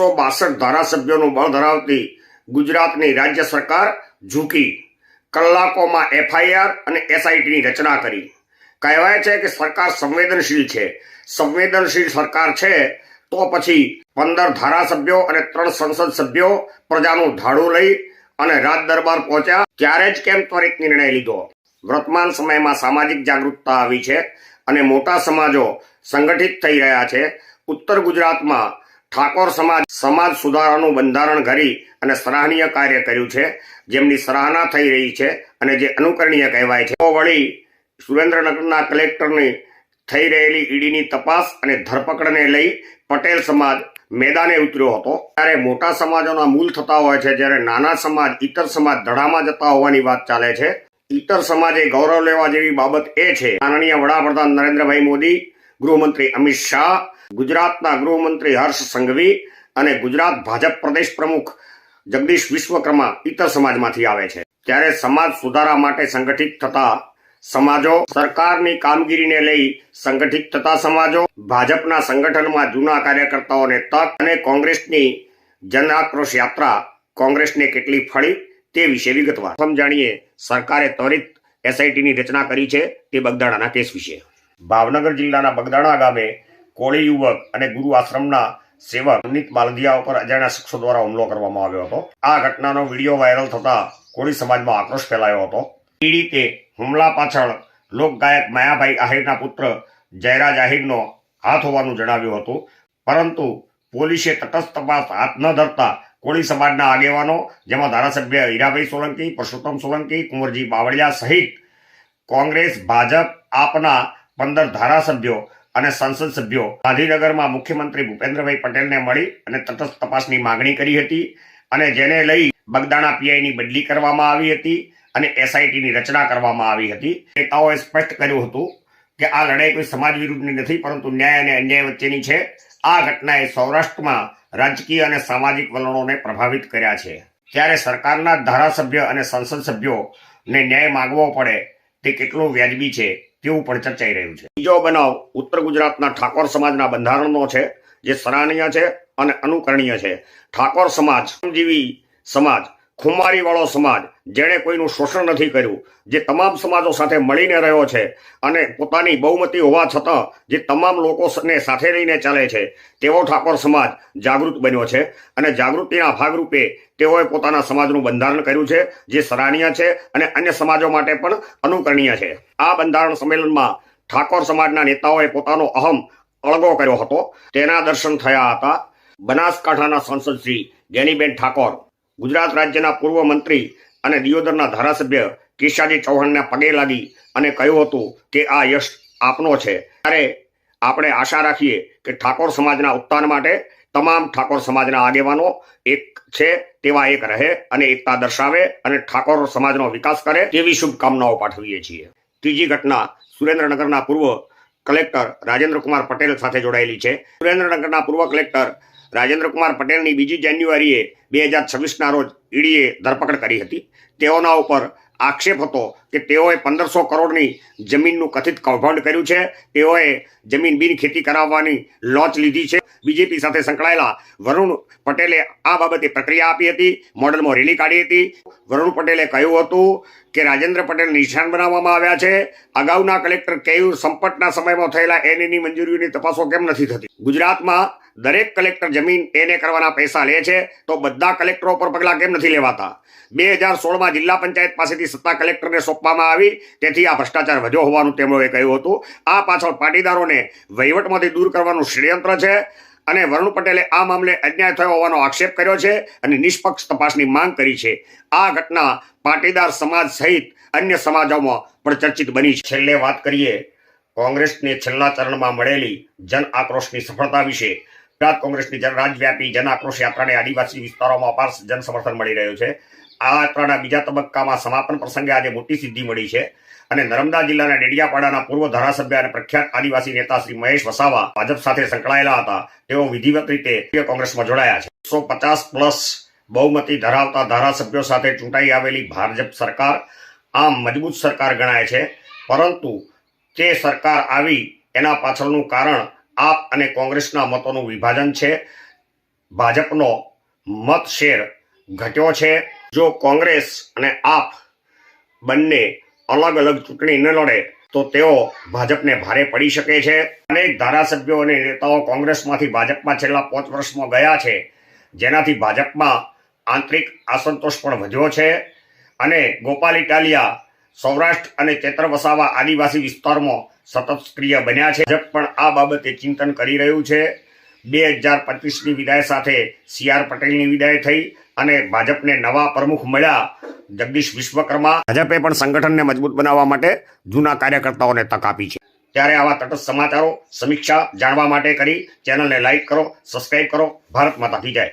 એકસો બાસઠ ધારાસભ્યોનું બળ ધરાવતી ગુજરાતની રાજ્ય સરકાર ઝૂકી. કલાકોમાં એફઆઈઆર અને એસઆઈટીની રચના કરી. કહેવાય છે કે સરકાર સંવેદનશીલ છે. સંવેદનશીલ સરકાર છે તો પછી પંદર ધારાસભ્યો અને ત્રણ સંસદ સભ્યો પ્રજાનું ધાડું લઈ અને રાજ દરબાર પહોંચ્યા. ત્યારે જ કેમ ત્વરિત નિર્ણય લીધો? વર્તમાન સમયમાં સામાજિક જાગૃતતા આવી છે અને મોટા સમાજો સંગઠિત થઈ રહ્યા છે. ઉત્તર ગુજરાતમાં ઠાકોર સમાજ સમાજ સુધારાનું બંધારણ ઘડી અને સરાહનીય કાર્ય કર્યું છે, જેમની સરાહના થઈ રહી છે અને જે અનુકરણીય કહેવાય છે. વળી સુરેન્દ્રનગરના કલેક્ટરની થઈ રહેલી ઈડીની તપાસ અને ધરપકડને લઈ પટેલ સમાજ મેદાને ઉતર્યો હતો. ત્યારે મોટા સમાજોના મૂલ થતા હોય છે, જ્યારે નાના સમાજ ઇતર સમાજ ધડામાં જતા હોવાની વાત ચાલે છે. ઇતર સમાજે ગૌરવ લેવા જેવી બાબત એ છે. માનનીય વડાપ્રધાન નરેન્દ્રભાઈ મોદી, ગૃહમંત્રી અમિત શાહ ગુજરાતના ગૃહમંત્રી હર્ષ સંઘવી અને ગુજરાત ભાજપ પ્રદેશ પ્રમુખ જગદીશ વિશ્વકર્મા ઇતર સમાજમાંથી આવે છે. ત્યારે સમાજ સુધારા માટે સંગઠિત થતા સમાજો, સરકારની કામગીરીને લઈ સંગઠિત થતા સમાજો, ભાજપના સંગઠનમાં જૂના કાર્યકર્તાઓને તક અને કોંગ્રેસની જન આક્રોશ યાત્રા કોંગ્રેસને કેટલી ફળી તે વિશે વિગતવાર સમજાણીએ જાણીએ સરકારે ત્વરિત એસઆઈટીની રચના કરી છે તે બગદાણાના કેસ વિશે. ભાવનગર જિલ્લાના બગદાણા ગામે કોળી યુવક અને ગુરુ આશ્રમના સેવક અમિત માલધિયા ઉપર અજાણ્યા શખ્સો દ્વારા હુમલો કરવામાં આવ્યો હતો. આ ઘટનાનો વીડિયો વાયરલ થતા કોળી સમાજમાં આક્રોશ ફેલાયો હતો. પીડિતે હુમલા પાછળ લોકગાયક માયાભાઈ આહિરના પુત્ર જયરાજ આહિરનો હાથ હોવાનું જણાવ્યું હતું. પરંતુ પોલીસે તટસ્થ તપાસ હાથ ન ધરતા કોળી સમાજના આગેવાનો, જેમાં ધારાસભ્ય હીરાભાઈ સોલંકી પરસોત્તમ સોલંકી, કુંવરજી બાવળિયા સહિત કોંગ્રેસ, ભાજપ, આપના પંદર ધારાસભ્યો અને સંસદ સભ્યો ગાંધીનગરમાં મુખ્યમંત્રી ભૂપેન્દ્રભાઈ પટેલને મળી અને તટસ્થ તપાસની માગણી કરી હતી અને જેને લઈ બગદાણા પીઆઈની બદલી કરવામાં આવી હતી અને એસઆઈટીની રચના કરવામાં આવી હતી. નેતાઓએ સ્પષ્ટ કર્યું હતું કે આ લડાઈ કોઈ સમાજ વિરુદ્ધની નથી, પરંતુ ન્યાય અને અન્યાય વચ્ચેની છે. આ ઘટનાએ સૌરાષ્ટ્રમાં રાજકીય અને સામાજિક વલણોને પ્રભાવિત કર્યા છે. ત્યારે સરકારના ધારાસભ્ય અને સંસદ સભ્યોને ન્યાય માગવો પડે તે કેટલું વ્યાજબી છે? તેવું પણ ચર્ચાઈ રહ્યું છે. બીજો બનાવ ઉત્તર ગુજરાતના ઠાકોર સમાજના બંધારણનો છે, જે સરાહનીય છે અને અનુકરણીય છે. ઠાકોર સમાજ, શ્રમજીવી સમાજ ખુમારી વાળો સમાજ, જેણે કોઈનું શોષણ નથી કર્યું, જે તમામ સમાજો સાથે મળીને રહ્યો છે અને પોતાની બહુમતી હોવા છતાં જે તમામ લોકોને સાથે લઈને ચાલે છે, તેવો ઠાકોર સમાજ જાગૃત બન્યો છે અને જાગૃતિના ભાગરૂપે તેઓએ પોતાના સમાજનું બંધારણ કર્યું છે, જે સરાહનીય છે અને અન્ય સમાજો માટે પણ અનુકરણીય છે. આ બંધારણ સંમેલનમાં ઠાકોર સમાજના નેતાઓએ પોતાનો અહમ અળગો કર્યો હતો. તેના દર્શન થયા હતા. બનાસકાંઠાના સાંસદ શ્રી જેનીબેન ઠાકોર ગુજરાત રાજ્યના પૂર્વ મંત્રી અને દિયોદરના ધારાસભ્ય કિશાજી ચૌહાણને પગે લાગી અને કહ્યું હતું કે આ યશ આપનો છે. ત્યારે આપણે આશા રાખીએ કે ઠાકોર સમાજના ઉત્થાન માટે તમામ ઠાકોર સમાજના આગેવાનો એક છે તેવા એક રહે અને એકતા દર્શાવે અને ઠાકોર સમાજનો વિકાસ કરે તેવી શુભકામનાઓ પાઠવીએ છીએ. ત્રીજી ઘટના સુરેન્દ્રનગરના પૂર્વ કલેક્ટર રાજેન્દ્ર કુમાર પટેલ સાથે જોડાયેલી છે. સુરેન્દ્રનગરના પૂર્વ કલેક્ટર રાજેન્દ્રકુમાર પટેલની બીજી જાન્યુઆરીએ બે હજાર છવ્વીસના રોજ ઈડીએ ધરપકડ કરી હતી. તેઓના ઉપર આક્ષેપ હતો કે તેઓએ પંદરસો કરોડની જમીનનું કથિત કૌભાંડ કર્યું છે. તેઓએ જમીન બિન ખેતી કરાવવાની લોચ લીધી છે. બીજેપી સાથે સંકળાયેલા વરુણ પટેલે આ બાબતે પ્રક્રિયા આપી હતી, મોડલમાં રેલી કાઢી હતી. વરુણ પટેલે કહ્યું હતું કે રાજેન્દ્ર પટેલ નિશાન બનાવવામાં આવ્યા છે. અગાઉના કલેક્ટર કેયુર સંપટના સમયમાં થયેલા એનએની મંજૂરીઓની તપાસો કેમ નથી થતી? ગુજરાતમાં દરેક કલેક્ટર જમીન એને કરવાના પૈસા લે છે, તો બધા કલેક્ટરો પર પગલાં કેમ નથી લેવાતા? બે હજાર સોળમાં જિલ્લા પંચાયત પાસેથી સત્તા કલેક્ટરને સોંપવામાં આવી, તેથી આ ભ્રષ્ટાચાર વધ્યો હોવાનું તેમણે કહ્યું હતું. આ પાછળ પાટીદારોને વહીવટમાંથી દૂર કરવાનું ષડયંત્ર છે અને વરુણ પટેલે આ મામલે અન્યાય થયો હોવાનો આક્ષેપ કર્યો છે અને નિષ્પક્ષ તપાસની માંગ કરી છે. આ ઘટના પાટીદાર સમાજ સહિત અન્ય સમાજોમાં પણ ચર્ચિત બની છેલ્લે વાત કરીએ, કોંગ્રેસને છેલ્લા ચરણમાં મળેલી જન આક્રોશની સફળતા વિશે. ગુજરાત કોંગ્રેસની રાજવ્યાપી જન આક્રોશ યાત્રાને આદિવાસી વિસ્તારોમાં અપાર જન સમર્થન મળી રહ્યું છે. આ યાત્રાના બીજા તબક્કામાં સમાપન પ્રસંગે આજે મોટી સિદ્ધિ મળી છે અને નર્મદા જિલ્લાના ડેડિયાપાડાના પૂર્વ ધારાસભ્ય અને પ્રખ્યાત આદિવાસી નેતા શ્રી મહેશ વસાવા ભાજપ સાથે સંકળાયેલા હતા. તેઓ વિધિવત રીતે કોંગ્રેસમાં જોડાયા છે. એકસો પચાસ પ્લસ બહુમતી ધરાવતા ધારાસભ્યો સાથે ચૂંટાઈ આવેલી ભાજપ સરકાર આમ મજબૂત સરકાર ગણાય છે. પરંતુ તે સરકાર આવી એના પાછળનું કારણ આપ અને કોંગ્રેસના મતોનું વિભાજન છે. ભાજપનો મત શેર ઘટ્યો છે. જો કોંગ્રેસ અને આપ બંને અલગ અલગ ચૂંટણી ન લડે, તો તેઓ ભાજપને ભારે પડી શકે છે. અનેક ધારાસભ્યો અને નેતાઓ કોંગ્રેસમાંથી ભાજપમાં છેલ્લા પાંચ વર્ષમાં ગયા છે, જેનાથી ભાજપમાં આંતરિક અસંતોષ પણ વધ્યો છે. અને ગોપાલ ઇટાલિયા સૌરાષ્ટ્ર અને ચેતર વસાવા આદિવાસી વિસ્તારમાં સતત સક્રિય બન્યા છે. ભાજપ પણ આ બાબતે ચિંતન કરી રહ્યું છે. બે હજાર પચીસની વિદાય સાથે સી આર પટેલની વિદાય થઈ અને ભાજપને નવા પ્રમુખ મળ્યા જગદીશ વિશ્વકર્મા. ભાજપે પણ સંગઠનને મજબૂત બનાવવા માટે જૂના કાર્યકર્તાઓને તક આપી છે. ત્યારે આવા તટસ્થ સમાચારો, સમીક્ષા જાણવા માટે કરી. ચેનલને લાઇક કરો, સબસ્ક્રાઇબ કરો. ભારત માતા થઈ જય.